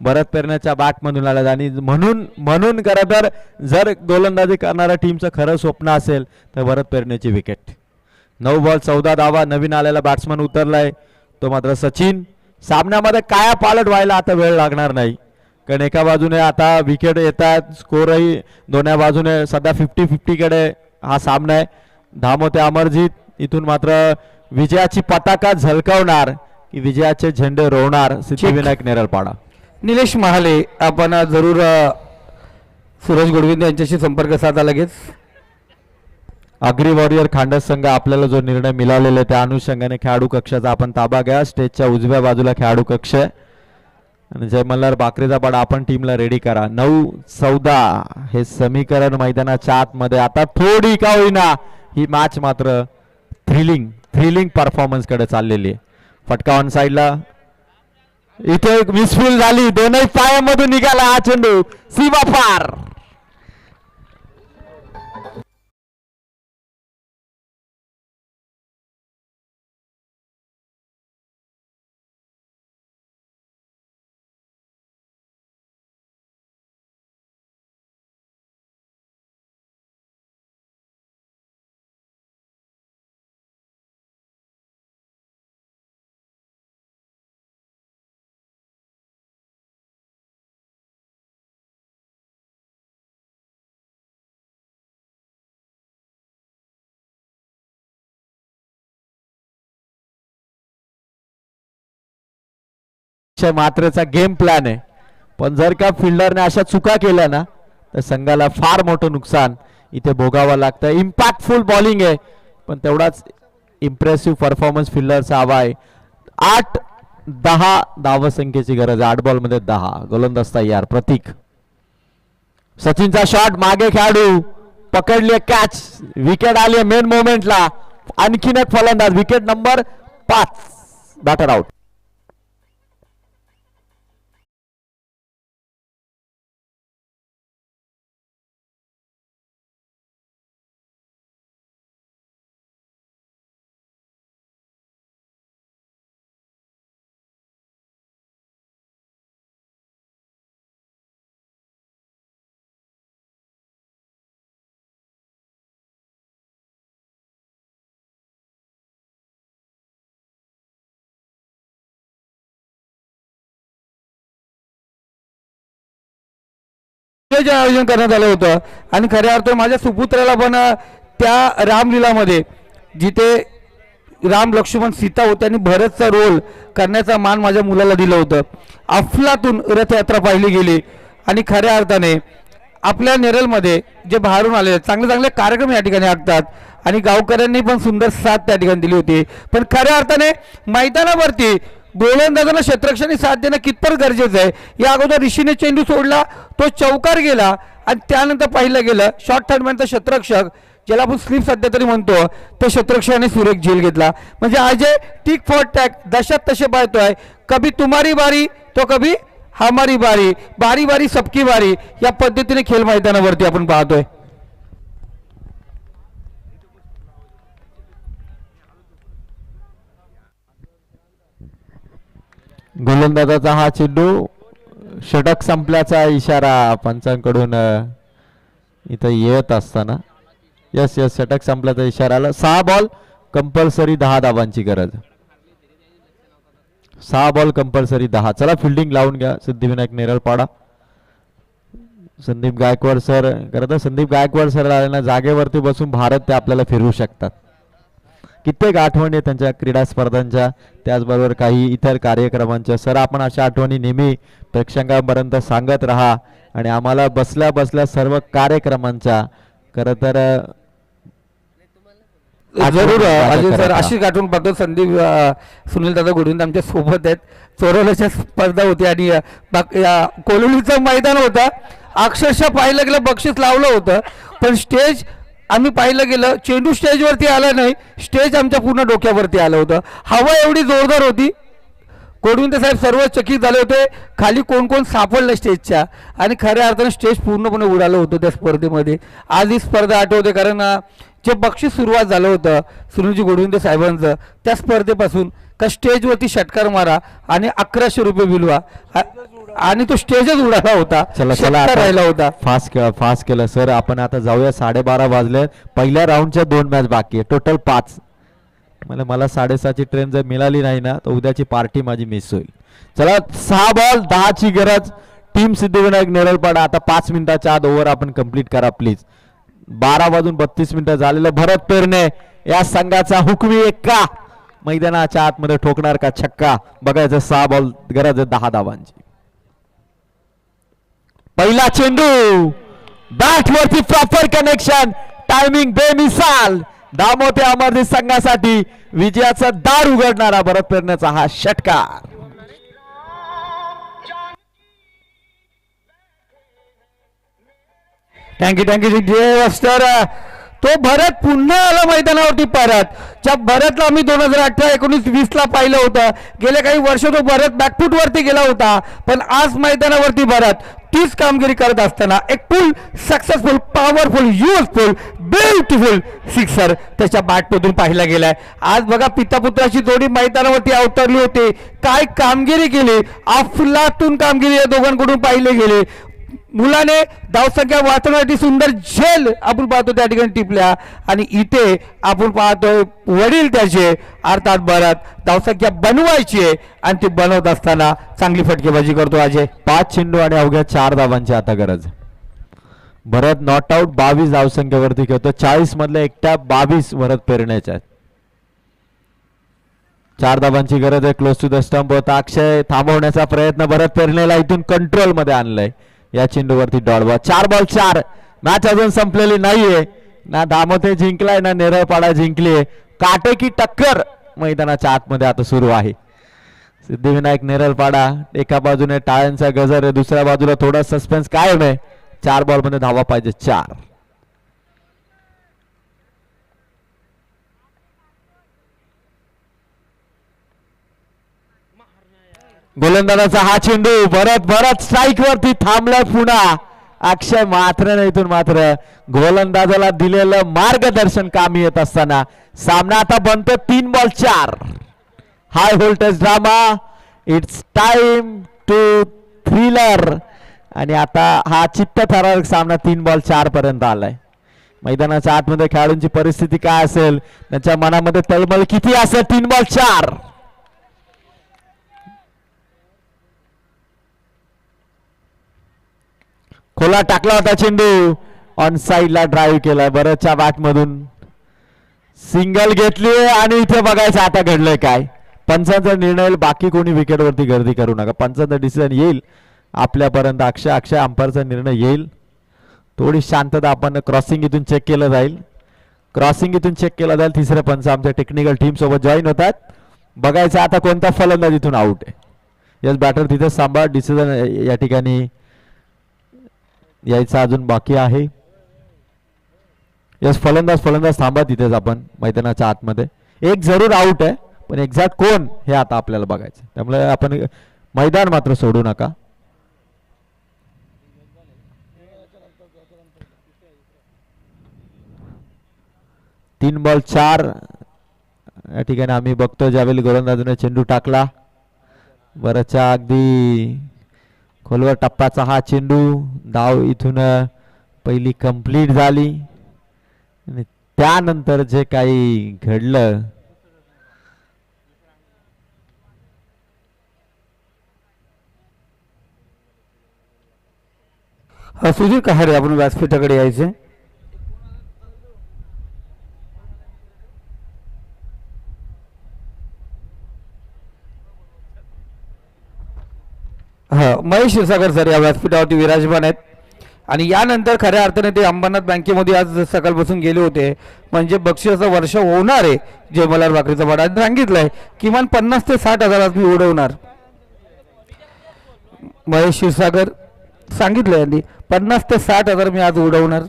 भरत पेरण्याच्या बॅटमधून आला आणि म्हणून म्हणून खरं तर जर गोलंदाजी करणाऱ्या टीमचं खरं स्वप्न असेल तर भरत पेरण्याची विकेट नऊ बॉल चौदा धावा नवीन आलेला बॅट्समन उतरलाय. तो मात्र सचिन. सामन्यामध्ये काय पालट व्हायला आता वेळ लागणार नाही. कारण एका बाजूने आता विकेट येत आहेत स्कोरही दोन्ही बाजूने सध्या फिफ्टी फिफ्टीकडे हा सामना आहे. धामोते अमरजीत इथून मात्र विजयाची पताका झलकवणार की विजयाचे झेंडे रोवणार सिद्धिविनायक नेरळपाडा निलेश महाले आपण जरूर सूरज गोडविंद यांच्याशी संपर्क साधा लगेच. अग्री वॉरियर खांडस संघ आपल्याला जो निर्णय मिळालेला आहे त्या अनुषंगाने खेळाडू कक्षाचा आपण ताबा घ्या. स्टेजच्या उजव्या बाजूला खेळाडू कक्ष आहे. आणि जय मल्हार बाकरेचा पाडा आपण टीमला रेडी करा. नऊ चौदा हे समीकरण मैदानाच्या आतमध्ये. आता थोडी का होईना ही मॅच मात्र थ्रिलिंग थ्रिलिंग परफॉर्मन्सकडे चाललेली आहे. फटका ऑन साईडला इथे एक मिसफिल झाली. दोनही पायामधून निघाला हा चेंडू. सीमा पार. च्या मात्रेचा गेम प्लॅन आहे. पण जर का फिल्डरने अशा चुका केल्या ना तर संघाला फार मोठं नुकसान इथे भोगावं लागतं. इम्पॅक्टफुल बॉलिंग आहे. पण तेवढाच इम्प्रेसिव्ह परफॉर्मन्स फिल्डरचा हवा आहे. आठ दहा धावसंख्येची गरज आहे. आठ बॉलमध्ये दहा. गोलंदाज तयार. प्रतीक. सचिनचा शॉट मागे खेळाडू. पकडले कॅच विकेट आली मेन मोमेंटला आणखीन एक फलंदाज. विकेट नंबर पाच. बॅटर आउट जे आयोजन करण्यात आलं होतं. आणि खऱ्या अर्थाने माझ्या सुपुत्राला पण त्या रामलीलामध्ये जिथे राम लक्ष्मण सीता होते आणि भरतचा रोल करण्याचा मान माझ्या मुलाला दिलं होतं. अफलातून रथयात्रा पाहिली गेली. आणि खऱ्या अर्थाने आपल्या नेरलमध्ये जे बाहेरून आले चांगले चांगले कार्यक्रम या ठिकाणी आखतात आणि गावकऱ्यांनी पण सुंदर साथ त्या ठिकाणी दिली होती. पण खऱ्या अर्थाने मैदानावरती गोलंदाजांना क्षेत्ररक्षणी साथ देणं कितपत गरजेचं आहे? या अगोदर ऋषीने चेंडू सोडला तो चौकार गेला आणि त्यानंतर पाहिलं गेलं शॉर्ट थर्डमॅनचा क्षेत्रक्षक ज्याला आपण स्लिप सध्या तरी म्हणतो तो क्षेत्ररक्षकाने सुरेख झेल घेतला. म्हणजे अजय टिक फॉर टॅक दशात तसे पाहतोय. कभी तुम्हारी बारी तो कभी हमारी बारी. बारी बारी सबकी बारी. या पद्धतीने खेळ मैदानावरती आपण पाहतोय. गोलंदाजाचा हा चेंडू षटक संपल्याचा इशारा पंचांकडून इथं येत असताना. यस यस षटक संपल्याचा इशारा आला. सहा बॉल कंपल्सरी दहा धावांची गरज. सहा बॉल कंपल्सरी दहा. चला फिल्डिंग लावून घ्या. सिद्धिविनायक नेरळपाडा. संदीप गायकवाड सर खरं तर संदीप गायकवाड सर आले जागेवरती बसून भारत ते आपल्याला फिरवू शकतात. कित्येक आठवणी त्यांच्या क्रीडा स्पर्धांच्या. त्याचबरोबर काही इतर कार्यक्रमांच्या. सर आपण अशा आठवणी नेहमी प्रेक्षकांपर्यंत सांगत राहा आणि आम्हाला बसल्या बसल्या सर्व कार्यक्रमांच्या. खरं तर जरूर ताज्या सर अशीच आठवण पाहतो. संदीप सुनील दादा गोडविंद आमच्यासोबत आहेत. चोरवल्याच्या स्पर्धा होती आणि कोलोनीचं मैदान होतं. अक्षरशः पाहिलं गेलं बक्षीस लावलं होतं. पण स्टेज आम्ही पाहिलं गेलं चेंडू स्टेजवरती आला नाही स्टेज आमच्या पूर्ण डोक्यावरती आलं होतं. हवा एवढी जोरदार होती. गोडविंद साहेब सर्व चकित झाले होते. खाली कोण कोण सापडलं स्टेजच्या? आणि खऱ्या अर्थाने स्टेज पूर्णपणे उडालं होतं त्या स्पर्धेमध्ये. आज ही स्पर्धा आठवते कारण जे बक्षीस सुरुवात झालं होतं सुनीलजी गोडविंद साहेबांचं त्या स्पर्धेपासून का स्टेजवरती षटकार मारा आणि अकराशे रुपये बिलवा. आणि तो स्टेजच उडाला होता. चला चला राहिला होता. फास्ट फास्ट केलं. सर आपण आता जाऊया. साडेबारा वाजले. पहिल्या राऊंडच्या दोन मॅच बाकी आहे टोटल पाच. मला मला साडेसहाची ट्रेन जर मिळाली नाही ना तर उद्याची पार्टी माझी मिस होईल. चला सहा बॉल दहाची गरज. टीम सिद्धिविनायक नेरळपाडा. आता पाच मिनिटाच्या आत ओव्हर आपण कंप्लीट करा प्लीज बारा वाजून बत्तीस मिनिटं झालेलं. भरत पेरणे. या संघाचा हुकमी एक्का. मैदानाच्या आतमध्ये ठोकणार का छक्का? बघायचं सहा बॉल गरज आहे दहा धावांची. पहिला चेंडू. बॅट वरती प्रॉपर कनेक्शन टायमिंग बेमिसाल. दामोते अमरदीप संघासाठी विजयाचा दार उघडणारा भरत पेरण्याचा हा षटकार. थँक्यू थँक्यू जय मास्टर तो भरत पुन्हा आला मैदानावरती परत. ज्या भरतला आम्ही दोन हजार अठरा एकोणीस वीसला पाहिलं होतं. गेल्या काही वर्ष तो भरत बॅकफूटवरती गेला होता. पण आज मैदानावरती भरत तीच कामगिरी करत असताना एक full successful powerful useful beautiful sixer त्याच्या बॅटमधून पाहिला गेलाय. आज बघा पिता पुत्राची जोडी मैदानावरती अवतरली होती. काय कामगिरी केली? अफलातून कामगिरी या दोघांकडून पाहिले गेले. मुलाने धावसंख्या वाचवण्यासाठी सुंदर झेल आपण पाहतो त्या ठिकाणी टिपल्या. आणि इथे आपण पाहतोय वडील त्याचे अर्थात भरत धावसंख्या बनवायची. आहे आणि ती बनवत असताना चांगली फटकेबाजी करतो अजय. पाच चेंडू आणि अवघ्या चार धावांची आता गरज. भरत नॉट आउट बावीस धावसंख्येवरती खेळतो. चाळीस मधल्या एकट्या बावीस भरत पेरण्याच्या आहेत. चार धावांची गरज आहे. क्लोज टू द स्टंप होता. अक्षय थांबवण्याचा प्रयत्न भरत पेरणेला इथून कंट्रोलमध्ये आणलाय. या चेंडूवरती बॉल. चार बॉल चार. मॅच अजून संपलेली नाहीये. ना दामोते जिंकलाय ना नेरळपाडा जिंकलीये. काटेकी टक्कर मैदानाच्या आतमध्ये आता सुरू आहे. सिद्धिविनायक नेरळपाडा एका बाजूने टाळ्यांचा गजर आहे दुसऱ्या बाजूला थोडा सस्पेन्स कायम आहे. चार बॉलमध्ये धावा पाहिजे चार. गोलंदाजाचा हा चेंडू भरत भरत स्ट्राईक वरती थांबलाय पुन्हा. अक्षय मात्र नाही इथून मात्र गोलंदाजाला दिलेलं मार्गदर्शन कामी येत असताना. सामना आता बनतो तीन बॉल चार. High voltage drama it's time to thriller आणि आता हा चित्त थरारक सामना तीन बॉल चार पर्यंत आलाय. मैदानाच्या आतमध्ये खेळाडूंची परिस्थिती काय असेल त्यांच्या मनामध्ये तळमळ किती असेल तीन बॉल चार. खोला टाकला होता चेंडू. ऑन साईडला ड्राईव्ह केलाय. बरंचच्या बॅट मधून सिंगल घेतली आणि इथे बघायचं आता घडलंय काय. पंचांचा निर्णय बाकी कोणी विकेटवरती गर्दी करू नका. पंचांचा डिसिजन येईल. आपल्यापर्यंत अक्षय अक्षय अंपायरचा निर्णय येईल. थोडी शांतता आपण क्रॉसिंग इथून चेक केलं जाईल. क्रॉसिंग इथून चेक केलं जाईल. तिसरे पंच आमच्या टेक्निकल टीम सोबत जॉईन होतात. बघायचं आता कोणता फलंदाज इथून आउट आहे. यस बॅटर तिथे सांभाळ. डिसिजन या ठिकाणी यायचा अजून बाकी आहे. यस फलंदाज फलंदाज थांबा तिथेच आपण मैदानाच्या आतमध्ये. एक जरूर आउट आहे पण एक्झॅक्ट कोण हे आता आपल्याला बघायचं. त्यामुळे आपण मैदान मात्र सोडू नका. तीन बॉल चार. या ठिकाणी आम्ही बघतो ज्यावेळी गोलंदाजाने चेंडू टाकला. बरंचच्या अगदी खोलवर टप्प्याचा हा चेंडू धाव इथून पहिली कंप्लीट झाली. आणि त्यानंतर जे काही घडलं सुधीर कहारे आपण व्यासपीठाकडे यायचे हा महेश क्षीरसागर सर या व्यासपीठावरती विराजमान आहेत. आणि यानंतर खऱ्या अर्थाने ते अंबरनाथ बँकेमध्ये आज सकाळपासून गेले होते. म्हणजे बक्षिसाचं वर्ष होणार आहे जयमलाल भाकरीचा वाडा. आणि सांगितलंय किमान पन्नास ते साठ हजार आज मी उडवणार. महेश क्षीरसागर सांगितलं यांनी पन्नास ते साठ हजार मी आज उडवणार.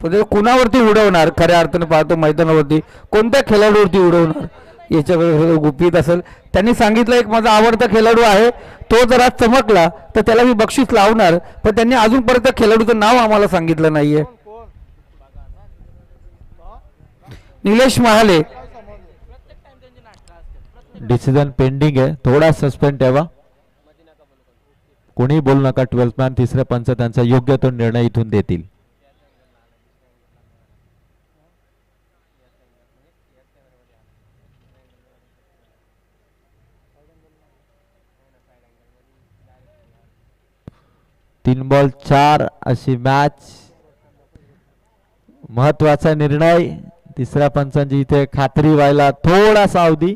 म्हणजे कुणावरती उडवणार? खऱ्या अर्थाने पाहतो मैदानावरती. कोणत्या खेळाडूवरती उडवणार? याच्याबरोबर गुपित असेल. त्यांनी सांगितलं एक माझा आवडता खेळाडू आहे तो जर आज चमकला तर त्याला मी बक्षीस लावणार पण त्यांनी अजूनपर्यंत खेळाडूचं नाव आम्हाला सांगितलं नाहीये. निलेश महाले. डिसिजन पेंडिंग आहे. थोडा सस्पेंड ठेवा. कोणी बोलू नका ट्वेल्थ मॅन तिसरे पंच त्यांचा योग्य तो निर्णय इथून देतील. तीन बॉल चार अशी मॅच महत्त्वाचा निर्णय. तिसऱ्या पंचांची इथे खात्री व्हायला थोडासा अवधी.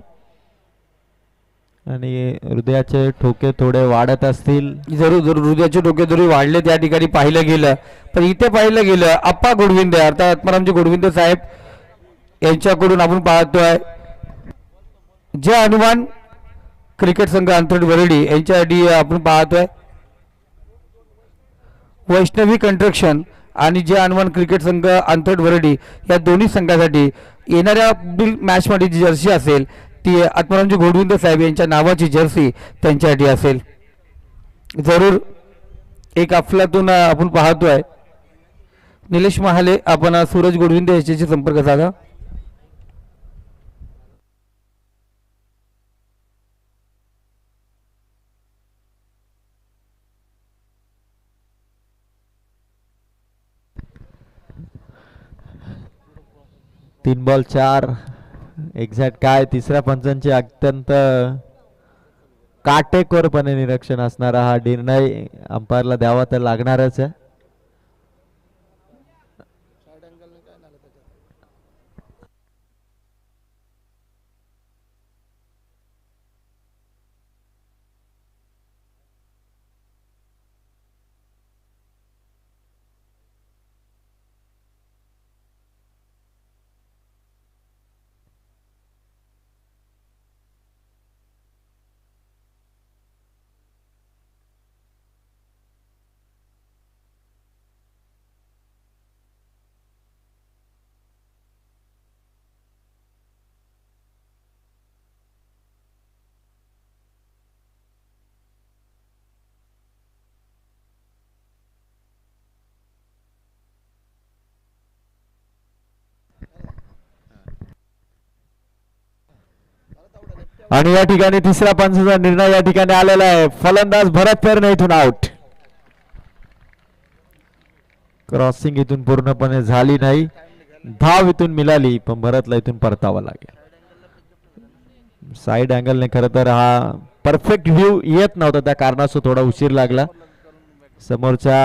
आणि हृदयाचे ठोके थोडे वाढत असतील. जरूर जरूर. हृदयाचे ठोके जरी वाढले त्या ठिकाणी पाहिलं गेलं पण इथे पाहिलं गेलं अप्पा गोडविंद अर्थात आत्मारामजी गोडविंद साहेब यांच्याकडून आपण पाहतोय जे अनुमान क्रिकेट संघ अंतरण वरडी यांच्यासाठी आपण पाहतोय वैष्णवी कंस्ट्रक्शन आणि जे अनुमान क्रिकेट संघ अंतरड वरडी या दोन्ही संघासाठी येणाऱ्या मॅचमध्ये जी जर्सी असेल ती आत्मारामजी घोडविंद साहेब यांच्या नावाची जर्सी त्यांच्यासाठी असेल. जरूर एक अफलातून आपण पाहतोय. निलेश महाले आपण सूरज गोडविंदे याच्याशी संपर्क साधा. तीन बॉल चार. एक्झॅक्ट काय? तिसऱ्या पंचांचे अत्यंत काटेकोरपणे निरीक्षण असणारा हा निर्णय अंपायरला द्यावा तर लागणारच आहे. आणि या ठिकाणी तिसऱ्या पंचाचा निर्णय या ठिकाणी आलेला आहे. फलंदाज भरत पेरणे इथून आउट क्रॉसिंग इथून पूर्णपणे झाली नाही. धाव इथून मिळाली पण भरतला इथून परतावा लागेल. साईड अँगलने खरं तर हा परफेक्ट व्ह्यू येत नव्हता त्या कारणास्तव थोडा उशीर लागला. समोरच्या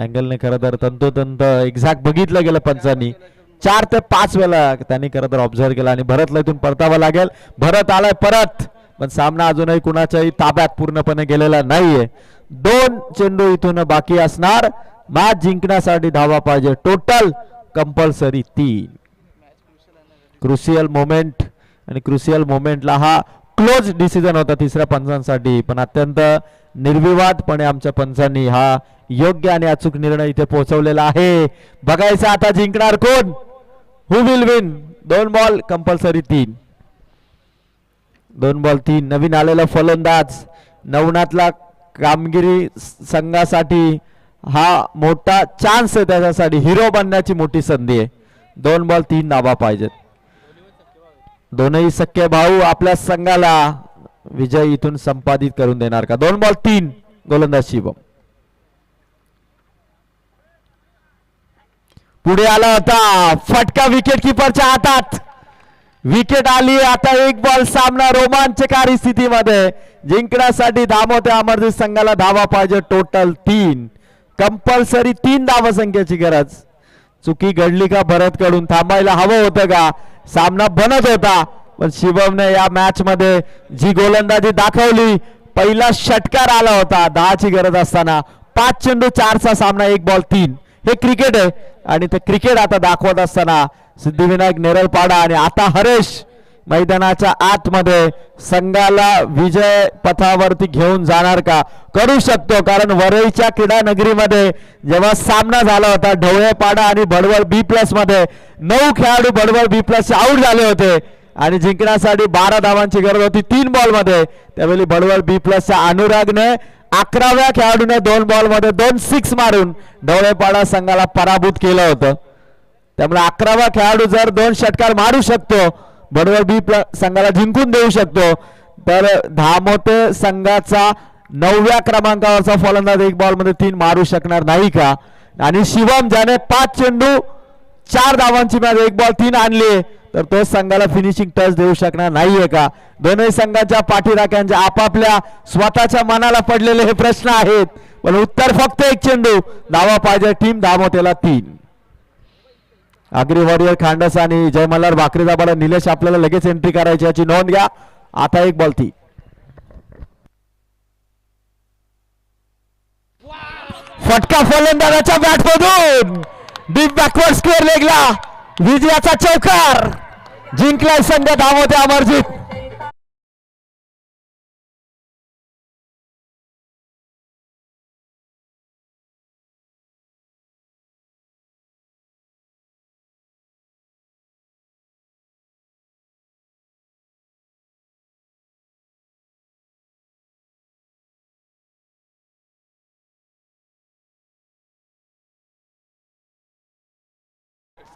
अँगलने खरं तर तंतोतंत एक्झॅक्ट बघितलं गेलं पंचांनी. चार ते पाच वेळा त्यांनी खरं तर ऑब्झर्व केला आणि भरतला इथून परतावा लागेल. भरत आलाय परत. पण सामना अजूनही कुणाच्याही ताब्यात पूर्णपणे गेलेला नाहीये. दोन चेंडू इथून बाकी असणार. मॅच जिंकण्यासाठी धावा पाहिजे. टोटल कंपल्सरी तीन. क्रुशियल मोमेंट आणि क्रुशियल मोमेंटला हा क्लोज डिसिजन होता तिसऱ्या पंचांसाठी. पण अत्यंत निर्विवादपणे आमच्या पंचांनी हा योग्य आणि अचूक निर्णय इथे पोहोचवलेला आहे. बघायचं आता जिंकणार कोण? हु विल विन दोन बॉल कंपल्सरी तीन. दोन बॉल तीन. नवीन आलेला फलंदाज नवनाथला कामगिरी संघासाठी हा मोठा चान्स आहे त्याच्यासाठी. हिरो बनण्याची मोठी संधी आहे. दोन बॉल तीन नावा पाहिजेत. दोनही सख्खे भाऊ आपल्या संघाला विजय इथून संपादित करून देणार का? दोन बॉल तीन गोलंदाज शिवम. पुढे आला होता. फटका विकेट किपरच्या हातात. विकेट आली आता एक बॉल सामना रोमांचकारी स्थितीमध्ये. जिंकण्यासाठी धावते अमरजीत संघाला धावा पाहिजे टोटल तीन. कंपल्सरी तीन धावसंख्येची गरज. चुकी घडली का भरत कडून थांबायला हवं होतं का? सामना बनत होता पण शिवमने या मॅच मध्ये जी गोलंदाजी दाखवली पहिला षटकार आला होता. दहाची गरज असताना. पाच चेंडू चारचा सामना एक बॉल तीन. हे क्रिकेट आहे. आणि ते क्रिकेट आता दाखवत असताना सिद्धिविनायक नेरळपाडा आणि आता हरेश मैदानाच्या आतमध्ये संघाला विजय पथावरती घेऊन जाणार का? करू शकतो कारण वरईच्या क्रीडा नगरीमध्ये जेव्हा सामना झाला होता ढवळेपाडा आणि बडवळ बी प्लसमध्ये नऊ खेळाडू बडवळ बी प्लस आउट झाले होते. आणि जिंकण्यासाठी बारा धावांची गरज होती तीन बॉलमध्ये. त्यावेळी बडवळ बी प्लसच्या अनुरागने अकराव्या खेळाडूने दोन बॉलमध्ये दोन सिक्स मारून ढवळेपाडा संघाला पराभूत केलं होतं. त्यामुळे अकरावा खेळाडू जर दोन षटकार मारू शकतो बरोबर बी संघाला जिंकून देऊ शकतो तर धामोते संघाचा नवव्या क्रमांकावरचा फलंदाज एक बॉलमध्ये तीन मारू शकणार नाही का? आणि शिवम ज्याने पाच चेंडू चार धावांची मॅच एक बॉल तीन आणली. तर तो संघाला फिनिशिंग टच देऊ शकणार नाहीये का? दोन्ही संघाच्या पाठीराख्यांच्या आपापल्या स्वतःच्या मनाला पडलेले हे प्रश्न आहेत. पण उत्तर फक्त एक चेंडू. धावा पाहिजे टीम धावतेला तीन. आगरी वॉरियर खांडस आणि जयमल्हार भाकरीचा बडा निलेश आपल्याला लगेच एंट्री करायची याची नोंद घ्या. आता एक बॉल ती फटका फलंदाजाच्या बॅट मधून. डीप बॅकवर्ड स्क्वेअर लेगला विजयाचा चौकार. जिंकलाय संघ धावते अमरजीत.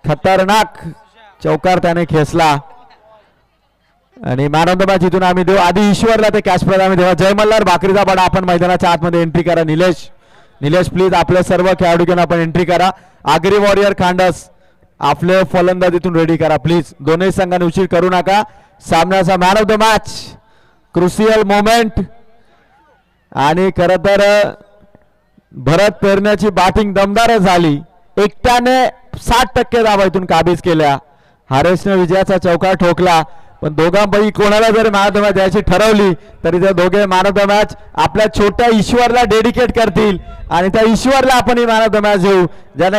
खतरनाक चौकार त्याने खेचला. आणि मॅन ऑफ द मॅच इथून आम्ही देऊ. आधी ईश्वरला ते कॅश प्राइज आम्ही देऊ. जय मल्हार भाकरीचा बडा. आपण मैदानाच्या आतमध्ये एंट्री करा. निलेश निलेश प्लीज आपले सर्व खेळाडू घेऊन आपण एंट्री करा. आगरी वॉरियर खांडस आपले फलंदाज इथून रेडी करा. प्लीज दोन्ही संघाने उशीर करू नका. सामन्याचा man of the match crucial moment आणि खरं तर भरत पेरण्याची बॅटिंग दमदारच झाली. एकट्याने साठ टक्के धावा इथून काबीज केल्या. हारेसने विजयाचा चौकार ठोकला. पण दोघांपैकी कोणाला जर मॅन ऑफ द मॅच द्यायची ठरवली तरी ते दोघे मॅन ऑफ द मॅच आपल्या छोट्या ईश्वरला डेडिकेट करतील. आणि त्या ईश्वरला आपण ही मॅन ऑफ द मॅच देऊ. ज्याने